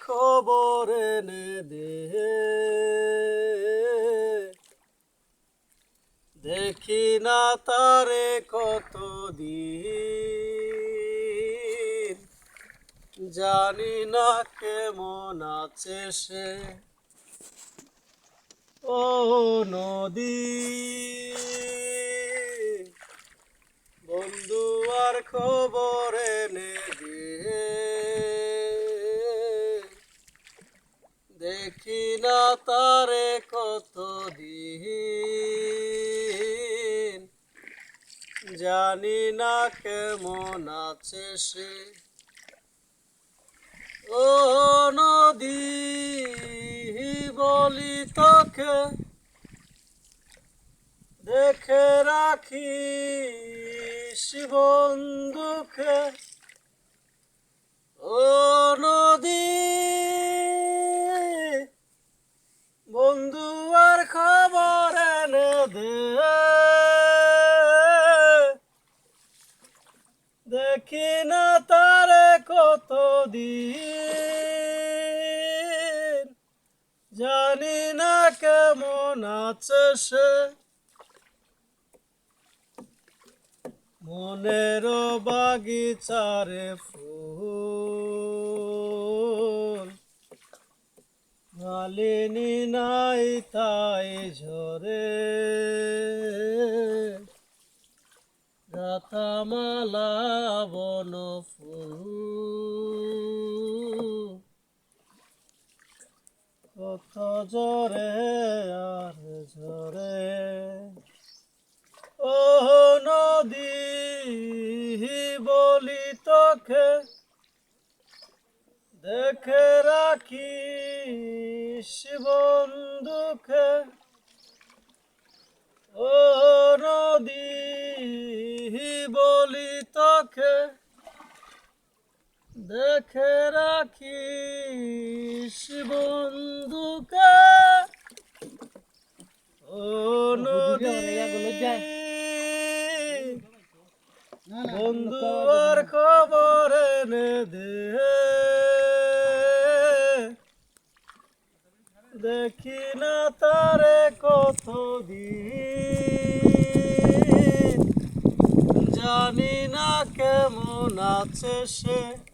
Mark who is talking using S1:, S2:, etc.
S1: খবর এনে দে। দেখি না তারে কত দিন জানি না কেমন আছে সে। ও নদী। বন্ধু আর খবর এনে দে দেখি না তারে কত দিন। জানি না কেমন আছে সে। ও নদী বলি তোকে দেখে রাখিস বন্ধুকে ও নদী বন্ধু আর খবর এনে দে দেখি না তারে কত দিন জানি না কেমন আছে সে। মনের বাগিচারে ফুল। মালিনী নাই তাই ঝরে। গাথামালা বন কত জরে আর ঝরে ও নদী বলি তোকে দেখে রাখিস বন্ধুকে। ও দেখে রাখিস বন্ধুকে। ও নদী বন্ধু আর খবর এনে দে। দেখি না তারে কত দিন। জানি না কেমন আছে সে।